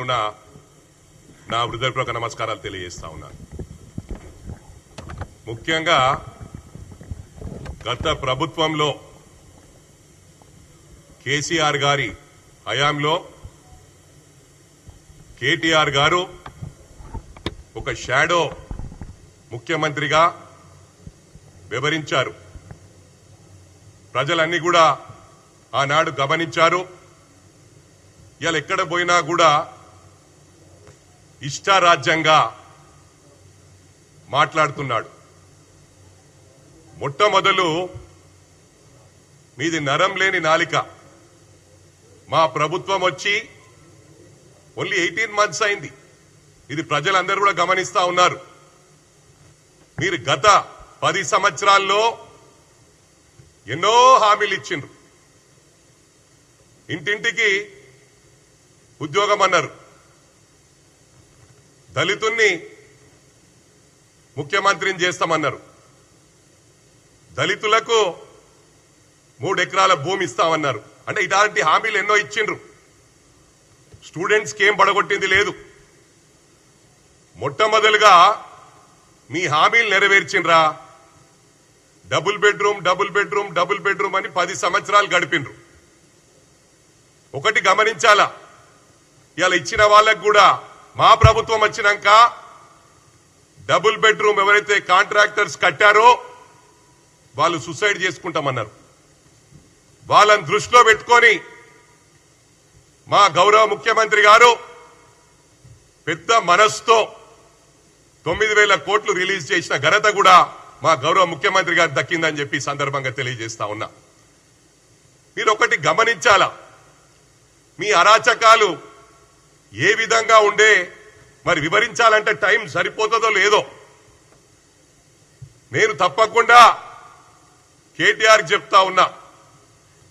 పేరున నా హృదయపూర్వక నమస్కారాలు తెలియజేస్తా ఉన్నాను ముఖ్యంగా గత ప్రభుత్వంలో కేసీఆర్ గారి హయాంలో కేటీఆర్ గారు ఒక షాడో ముఖ్యమంత్రిగా వివరించారు. ప్రజలన్నీ కూడా ఆనాడు గమనించారు. ఇలా ఎక్కడ పోయినా కూడా ఇష్టారాజ్యంగా మాట్లాడుతున్నాడు. మొట్టమొదలు మీది నరం లేని నాలిక. మా ప్రభుత్వం వచ్చి ఓన్లీ ఎయిటీన్ మంత్స్ అయింది. ఇది ప్రజలందరూ కూడా గమనిస్తా ఉన్నారు. మీరు గత పది సంవత్సరాల్లో ఎన్నో హామీలు ఇచ్చిండ్రు. ఇంటింటికి ఉద్యోగం అన్నారు. దళితుణ్ణి ముఖ్యమంత్రిని చేస్తామన్నారు. దళితులకు మూడు ఎకరాల భూమి ఇస్తామన్నారు. అంటే ఇలాంటి హామీలు ఎన్నో ఇచ్చిండ్రు. స్టూడెంట్స్కి ఏం పడగొట్టింది లేదు. మొట్టమొదలుగా మీ హామీలు నెరవేర్చిండ్రా. Double bedroom double bedroom double bedroom అని పది సంవత్సరాలు గడిపిండ్రు. ఒకటి గమనించాలా? ఇలా ఇచ్చిన వాళ్ళకు కూడా మా ప్రభుత్వం వచ్చినాక డబుల్ బెడ్రూమ్ ఎవరైతే కాంట్రాక్టర్స్ కట్టారో వాళ్ళు సుసైడ్ చేసుకుంటామన్నారు. వాళ్ళని దృష్టిలో పెట్టుకొని మా గౌరవ ముఖ్యమంత్రి గారు పెద్ద మనస్సుతో తొమ్మిది వేల కోట్లు రిలీజ్ చేసిన ఘనత కూడా మా గౌరవ ముఖ్యమంత్రి గారు దక్కిందని చెప్పి సందర్భంగా తెలియజేస్తా ఉన్నా. మీరు ఒకటి గమనించాలా? మీ అరాచకాలు ఏ విధంగా ఉండే మరి వివరించాలంటే టైం సరిపోతుందో లేదో. నేను తప్పకుండా కేటీఆర్ చెప్తా ఉన్నా.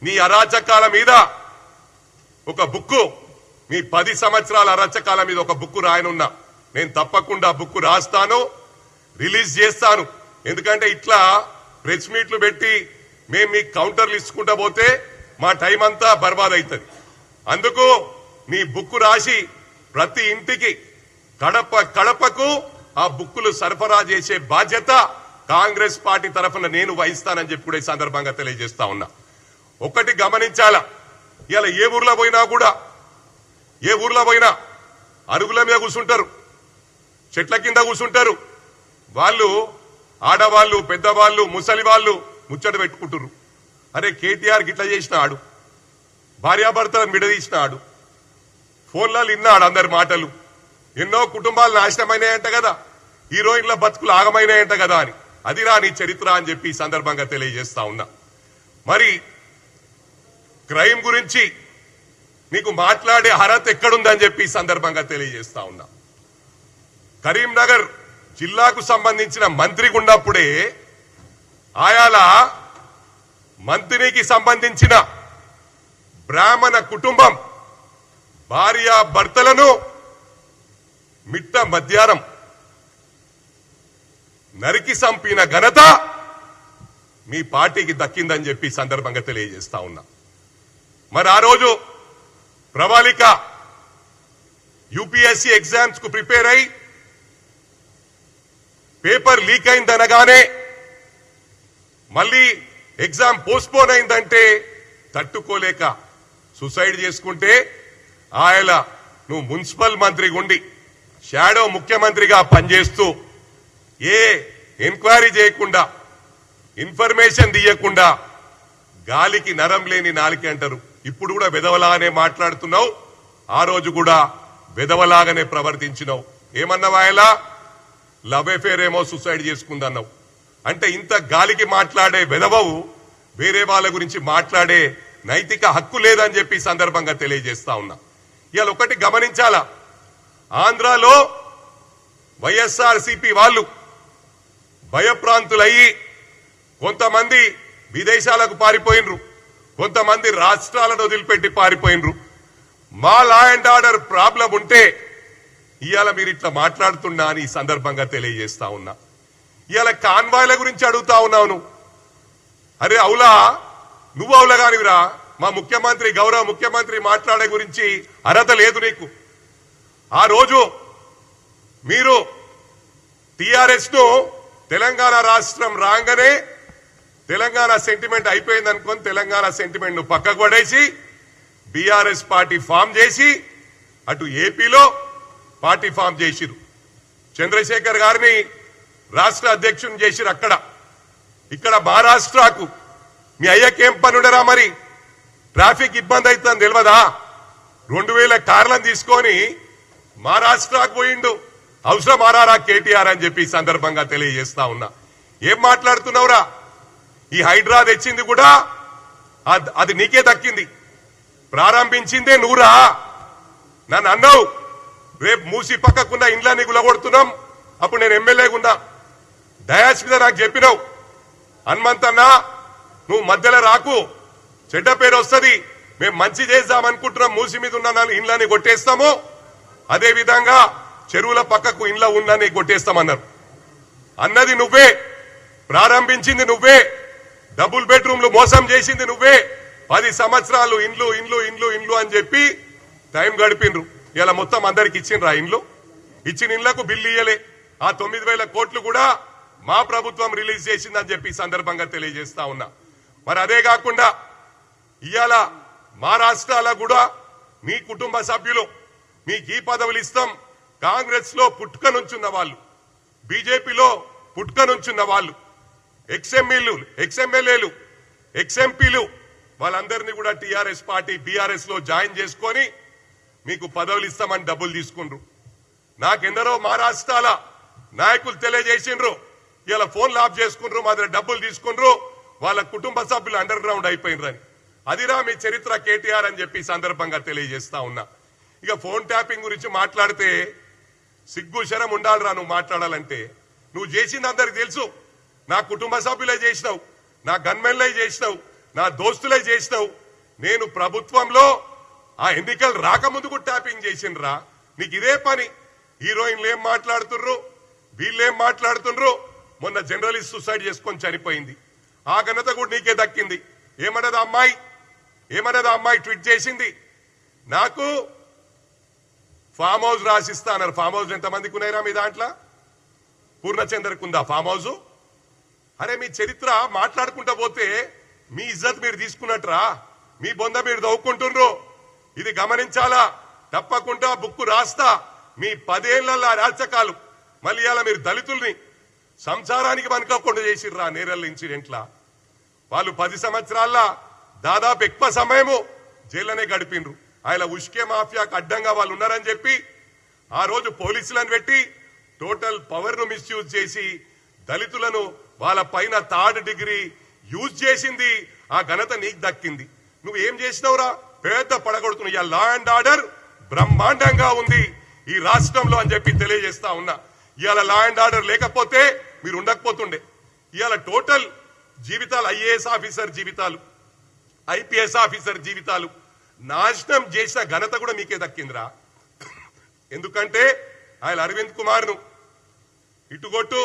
నీ అరాచకాల మీద ఒక బుక్కు మీ పది సంవత్సరాల అరాచకాల మీద ఒక బుక్కు రాయనున్నా. నేను తప్పకుండా బుక్కు రాస్తాను రిలీజ్ చేస్తాను. ఎందుకంటే ఇట్లా ప్రెస్ మీట్లు పెట్టి మేము మీ కౌంటర్లు ఇచ్చుకుంటా పోతే మా టైం అంతా బర్బాద్ అవుతుంది అందుకు నీ బుక్కు రాసి ప్రతి ఇంటికి కడప కడపకు ఆ బుక్కులు సరఫరా చేసే బాధ్యత కాంగ్రెస్ పార్టీ తరఫున నేను వహిస్తానని చెప్పి కూడా ఈ సందర్భంగా తెలియజేస్తా ఉన్నా. ఒకటి గమనించాలా ఇలా ఏ ఊర్లో పోయినా కూడా ఏ ఊర్లో పోయినా అరుగుల మీద కూర్చుంటారు చెట్ల కింద కూర్చుంటారు వాళ్ళు ఆడవాళ్ళు పెద్దవాళ్ళు ముసలి వాళ్ళు ముచ్చట పెట్టుకుంటారు అరే కేటీఆర్ గిట్లా చేసినాడు భార్యాభర్తలను విడదీసినాడు. ఫోన్లలో విన్నాడు అందరి మాటలు. ఎన్నో కుటుంబాలు నాశనమైనాయంట కదా. హీరోయిన్ల బతుకులు ఆగమైనాయంట కదా అని. అది రా నీ చరిత్ర అని చెప్పి సందర్భంగా తెలియజేస్తా ఉన్నా. మరి క్రైమ్ గురించి నీకు మాట్లాడే అర్హత ఎక్కడుందని చెప్పి సందర్భంగా తెలియజేస్తా ఉన్నా. కరీంనగర్ జిల్లాకు సంబంధించిన మంత్రి ఉన్నప్పుడే ఆయాల మంత్రికి సంబంధించిన బ్రాహ్మణ కుటుంబం భార్య భర్తలను మిట్ట మధ్యాహ్నం నరికి సంపిన ఘనత మీ పార్టీకి దక్కిందని చెప్పి సందర్భంగా తెలియజేస్తా ఉన్నా. మరి ఆ రోజు ప్రవాళిక యూపీఎస్సీ ఎగ్జామ్స్కు ప్రిపేర్ అయి పేపర్ లీక్ అయిందనగానే మళ్ళీ ఎగ్జామ్ పోస్ట్పోన్ అయిందంటే తట్టుకోలేక సూసైడ్ చేసుకుంటే ఆయన నువ్వు మున్సిపల్ మంత్రి ఉండి షాడో ముఖ్యమంత్రిగా పనిచేస్తూ ఏ ఎంక్వైరీ చేయకుండా ఇన్ఫర్మేషన్ తీయకుండా గాలికి నరం లేని నాలికి అంటారు. ఇప్పుడు కూడా వెదవలాగానే మాట్లాడుతున్నావు ఆ రోజు కూడా వెదవలాగానే ప్రవర్తించినావు. ఏమన్నావు ఆయన లవ్ ఎఫేర్ ఏమో సూసైడ్ చేసుకుందన్నావు. అంటే ఇంత గాలికి మాట్లాడే వెదవవు వేరే వాళ్ళ గురించి మాట్లాడే నైతిక హక్కు లేదని చెప్పి సందర్భంగా తెలియజేస్తా ఉన్నా. ఇవాళ ఒకటి గమనించాలా? ఆంధ్రాలో వైఎస్ఆర్ సిపి వాళ్ళు భయప్రాంతులయ్యి కొంతమంది విదేశాలకు పారిపోయినరు కొంతమంది రాష్ట్రాలను వదిలిపెట్టి పారిపోయినరు. మా లా అండ్ ఆర్డర్ ప్రాబ్లం ఉంటే ఇవాళ మీరు ఇట్లా మాట్లాడుతున్నా అని ఈ సందర్భంగా తెలియజేస్తా ఉన్నా. ఇవాళ కాన్వాయ్ల గురించి అడుగుతా ఉన్నావు అరే అవులా? నువ్వు అవులగానివిరా? మా ముఖ్యమంత్రి గౌరవ ముఖ్యమంత్రి మాట్లాడే గురించి అర్హత లేదు నీకు. ఆ రోజు మీరు టిఆర్ఎస్ను తెలంగాణ రాష్ట్రం రాగానే తెలంగాణ సెంటిమెంట్ అయిపోయింది అనుకొని తెలంగాణ సెంటిమెంట్ను పక్కకు పడేసి బీఆర్ఎస్ పార్టీ ఫామ్ చేసి అటు ఏపీలో పార్టీ ఫామ్ చేసిరు చంద్రశేఖర్ గారిని రాష్ట్ర అధ్యక్షుని చేసిరు అక్కడ. ఇక్కడ మహారాష్ట్రకు మీ అయ్యకేం పనుడరా మరి? ట్రాఫిక్ ఇబ్బంది అవుతుందని తెలియదా? రెండు వేల కార్లను తీసుకొని మహారాష్ట్రకు పోయిండు. అవసరం మారారా కేటీఆర్ అని చెప్పి సందర్భంగా తెలియజేస్తా ఉన్నా. ఏం మాట్లాడుతున్నావురా? ఈ హైడ్రా తెచ్చింది కూడా అది నీకే దక్కింది. ప్రారంభించిందే నువ్వురా నన్ను అన్నావు రేపు మూసి పక్కకున్న ఇండ్లన్నీ గులగొడుతున్నాం. అప్పుడు నేను ఎమ్మెల్యేగా ఉన్నా. డయాస్ మీద నాకు చెప్పినావు హనుమంతన్నా నువ్వు మధ్యలో రాకు. చెడ్డ పేరు వస్తుంది. మేము మంచి చేద్దాం అనుకుంటున్నాం మూసి మీద ఉన్న ఇండ్లని కొట్టేస్తాము. అదే విధంగా చెరువుల పక్కకు ఇండ్ల ఉన్నని కొట్టేస్తామన్నారు. అన్నది నువ్వే ప్రారంభించింది నువ్వే డబుల్ బెడ్రూమ్లు మోసం చేసింది నువ్వే పది సంవత్సరాలు ఇండ్లు ఇండ్లు ఇండ్లు ఇండ్లు అని చెప్పి టైం గడిపిండ్రు. ఇలా మొత్తం అందరికి ఇచ్చిండ్రు ఇండ్లు? ఇచ్చిన ఇండ్లకు బిల్లు ఇయ్యలే. ఆ తొమ్మిది వేల కోట్లు కూడా మా ప్రభుత్వం రిలీజ్ చేసిందని చెప్పి సందర్భంగా తెలియజేస్తా ఉన్నా. మరి అదే కాకుండా ఇవాళ మా రాష్ట్రాల కూడా మీ కుటుంబ సభ్యులు మీకు ఈ పదవులు ఇస్తాం. కాంగ్రెస్లో పుట్టుక నుంచున్న వాళ్ళు బీజేపీలో పుట్టుక నుంచున్న వాళ్ళు ఎక్స్ఎంఈలు ఎక్స్ఎమ్మెల్యేలు ఎక్స్ఎంపీలు వాళ్ళందరినీ కూడా టీఆర్ఎస్ పార్టీ బీఆర్ఎస్లో జాయిన్ చేసుకొని మీకు పదవులు ఇస్తామని డబ్బులు తీసుకుండ్రు. నాకెందరో మహారాష్ట్రాల నాయకులు తెలియజేసిండ్రు. ఇలా ఫోన్లు ఆఫ్ చేసుకుండ్రు మా దగ్గర డబ్బులు తీసుకుండ్రు. వాళ్ళ కుటుంబ సభ్యులు అండర్ గ్రౌండ్ అయిపోయినరని. అదిరా మీ చరిత్ర కేటీఆర్ అని చెప్పి సందర్భంగా తెలియజేస్తా ఉన్నా. ఇక ఫోన్ ట్యాపింగ్ గురించి మాట్లాడితే సిగ్గు శరం ఉండాలిరా నువ్వు మాట్లాడాలంటే. నువ్వు చేసింది అందరికి తెలుసు. నా కుటుంబ సభ్యులే చేసినావు. నా గన్మెన్లే చేసినావు. నా దోస్తులే చేసినావు. నేను ప్రభుత్వంలో ఆ ఎన్నికలు రాకముందుకు ట్యాపింగ్ చేసిండ్రా. నీకు ఇదే పని. హీరోయిన్లు ఏం మాట్లాడుతుర్రు వీళ్ళేం మాట్లాడుతుండ్రు? మొన్న జర్నలిస్ట్ సూసైడ్ చేసుకొని చనిపోయింది. ఆ ఘనత కూడా నీకే దక్కింది. ఏమన్నది అమ్మాయి? ఏమన్నది అమ్మాయి ట్వీట్ చేసింది? నాకు ఫామ్ హౌస్ రాసిస్తా అన్నారు. ఫామ్ హౌస్ ఎంతమందికి ఉన్నాయిరా మీ దాంట్లో? పూర్ణచంద్రకు ఉందా ఫామ్ హౌస్? అరే మీ చరిత్ర మాట్లాడుకుంటా పోతే మీ ఇజ్జత్ మీరు తీసుకున్నట్రా? మీ బొంద మీరు దవ్వుకుంటుండ్రు ఇది గమనించాలా? తప్పకుండా బుక్కు రాస్తా. మీ పదేళ్ళ రాచకాలు మళ్ళీ అలా మీరు దళితుల్ని సంసారానికి మనకోకుండా చేసిర్రా నేరల్ ఇన్సిడెంట్లా? వాళ్ళు పది సంవత్సరాల దాదాపు ఎక్కువ సమయము జైల్లోనే గడిపిండ్రు. ఆయన ఉష్కే మాఫియాకు అడ్డంగా వాళ్ళు ఉన్నారని చెప్పి ఆ రోజు పోలీసులను పెట్టి టోటల్ పవర్ను మిస్యూజ్ చేసి దళితులను వాళ్ళ పైన థర్డ్ డిగ్రీ యూజ్ చేసింది. ఆ ఘనత నీకు దక్కింది. నువ్వు ఏం చేసినావురా? పెద్ద పడగొడుతున్నావు ఇవాళ లా అండ్ ఆర్డర్ బ్రహ్మాండంగా ఉంది ఈ రాష్ట్రంలో అని చెప్పి తెలియజేస్తా ఉన్నా. ఇవాళ లా అండ్ ఆర్డర్ లేకపోతే మీరు ఉండకపోతుండే. ఇవాళ టోటల్ జీవితాలు ఐఏఎస్ ఆఫీసర్ జీవితాలు. ఐపీఎస్ ఆఫీసర్ జీవితాలు నాశనం చేసిన ఘనత కూడా మీకే దక్కిందిరా. ఎందుకంటే ఆయన అరవింద్ కుమార్ను ఇటుగొట్టు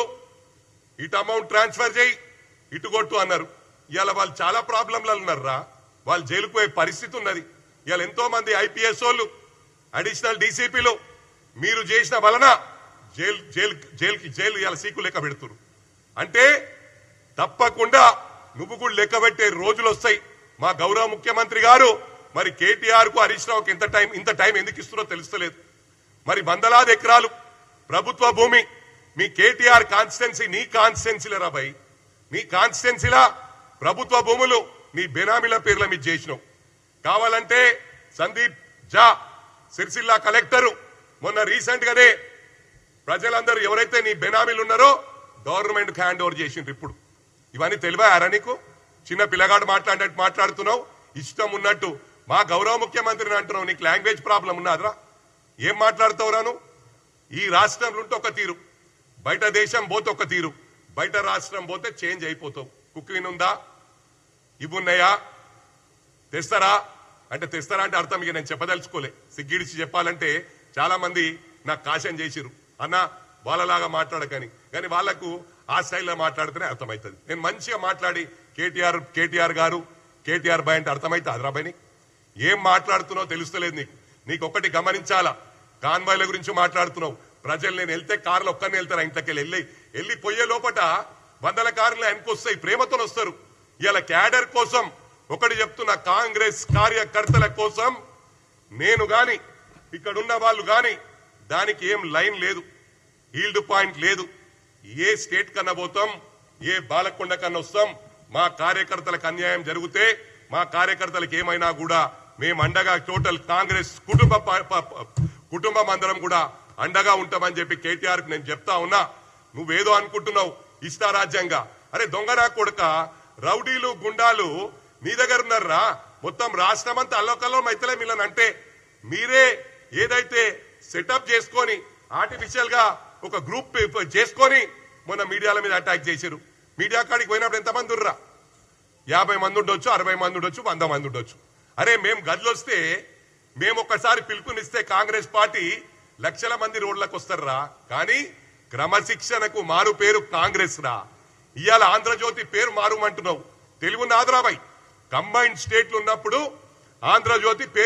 ఇటు అమౌంట్ ట్రాన్స్ఫర్ చేయి ఇటుగొట్టు అన్నారు. ఇవాళ వాళ్ళు చాలా ప్రాబ్లంలలో ఉన్నారురా. వాళ్ళు జైలుకు పోయే పరిస్థితి ఉన్నది. ఇవాళ ఎంతో మంది ఐపీఎస్ వాళ్ళు అడిషనల్ డీసీపీలు మీరు చేసిన వలన జైలు జైలు జైలుకి జైలు ఇవాళ సీకు లెక్క పెడుతున్నారు అంటే తప్పకుండా నువ్వు కూడా లెక్క పెట్టే రోజులు వస్తాయి. మా గౌరవ ముఖ్యమంత్రి గారు మరి కేటీఆర్కు హరీష్ రావుకి ఇంత టైం ఇంత టైం ఎందుకు ఇస్తున్నారో తెలుస్తలేదు. మరి వందలాది ఎకరాలు ప్రభుత్వ భూమి మీ కేటీఆర్ కాన్స్టిట్యున్సీ నీ కాన్స్టిట్యున్సీలరా రాబాయి నీ కాన్స్టిట్యున్సీలా ప్రభుత్వ భూములు నీ బెనామీల పేర్ల మీద చేసినావు. కావాలంటే సందీప్ జా సిరిసిల్ల కలెక్టరు మొన్న రీసెంట్ గానే ప్రజలందరూ ఎవరైతే నీ బెనామీలు ఉన్నారో గవర్నమెంట్ హ్యాండ్ ఓవర్ చేసిండ్రు ఇప్పుడు. ఇవన్నీ తెలివారా నీకు? చిన్న పిల్లగాడు మాట్లాడినట్టు మాట్లాడుతున్నావు? ఇష్టం ఉన్నట్టు. మా గౌరవ ముఖ్యమంత్రిని అంటున్నావు. నీకు లాంగ్వేజ్ ప్రాబ్లం ఉన్నదిరా. ఏం మాట్లాడుతావురా నువ్వు? ఈ రాష్ట్రంలో ఉంటే ఒక తీరు. బయట దేశం పోతే ఒక తీరు. బయట రాష్ట్రం పోతే చేంజ్ అయిపోతావు. కుక్కిన్ ఉందా ఇవున్నాయా తెస్తారా? అంటే తెస్తారా అంటే అర్థం ఇక నేను చెప్పదలుచుకోలే. సిగ్గిడిచి చెప్పాలంటే చాలా మంది నాకు కాశం చేసిరు అన్నా వాళ్ళలాగా మాట్లాడకని. కానీ వాళ్ళకు ఆ స్టైల్లో మాట్లాడితేనే అర్థమవుతుంది నేను మంచిగా మాట్లాడి కేటీఆర్ కేటీఆర్ గారు కేటీఆర్ బాయ్ అంటే అర్థమైతే అదరాబాయ్ ఏం మాట్లాడుతున్నావు తెలుస్తలేదు నీకు. నీకు ఒకటి గమనించాలా? కాన్వాయ్ల గురించి మాట్లాడుతున్నావు. ప్రజలు నేను వెళ్తే కారులు ఒక్కరిని వెళ్తారు ఇంట్లోకి వెళ్ళి వెళ్ళి పోయే లోపట వందల కార్లు ఆయనకు వస్తాయి ప్రేమతో వస్తారు. ఇలా క్యాడర్ కోసం ఒకటి చెప్తున్న కాంగ్రెస్ కార్యకర్తల కోసం నేను గాని ఇక్కడ ఉన్న వాళ్ళు గాని దానికి ఏం లైన్ లేదు. ఈల్డ్ పాయింట్ లేదు. ఏ స్టేట్ కన్నా పోతాం ఏ బాలకొండ కన్నా వస్తాం మా కార్యకర్తలకు అన్యాయం జరిగితే మా కార్యకర్తలకు ఏమైనా కూడా మేము అండగా టోటల్ కాంగ్రెస్ కుటుంబ ప- కుటుంబం అందరం కూడా అండగా ఉంటామని చెప్పి కేటీఆర్ నేను చెప్తా ఉన్నా. నువ్వేదో అనుకుంటున్నావు ఇష్టారాజ్యంగా అరే దొంగరా కొడుక రౌడీలు గుండాలు నీ దగ్గర ఉన్నారా? మొత్తం రాష్ట్రం అంతా అల్లకల్లం అయితలే మిల్లని అంటే మీరే ఏదైతే సెటప్ చేసుకొని ఆర్టిఫిషియల్గా ఒక గ్రూప్ చేసుకొని మొన్న మీడియాల మీద అటాక్ చేశారు మీడియా కాడికి పోయినప్పుడు ఎంతమంది ఉర్రా? యాభై మంది ఉండొచ్చు అరవై మంది ఉండొచ్చు వంద మంది ఉండొచ్చు. అరే మేము గదిలొస్తే మేము ఒక్కసారి పిలుపునిస్తే కాంగ్రెస్ పార్టీ లక్షల మంది రోడ్లకు వస్తారా? కానీ క్రమశిక్షణకు మారు పేరు కాంగ్రెస్ రా. ఇవాళ ఆంధ్రజ్యోతి పేరు మారుమంటున్నావు. తెలుగు నాదరాబాయ్. కంబైన్డ్ స్టేట్లు ఉన్నప్పుడు ఆంధ్రజ్యోతి పేరు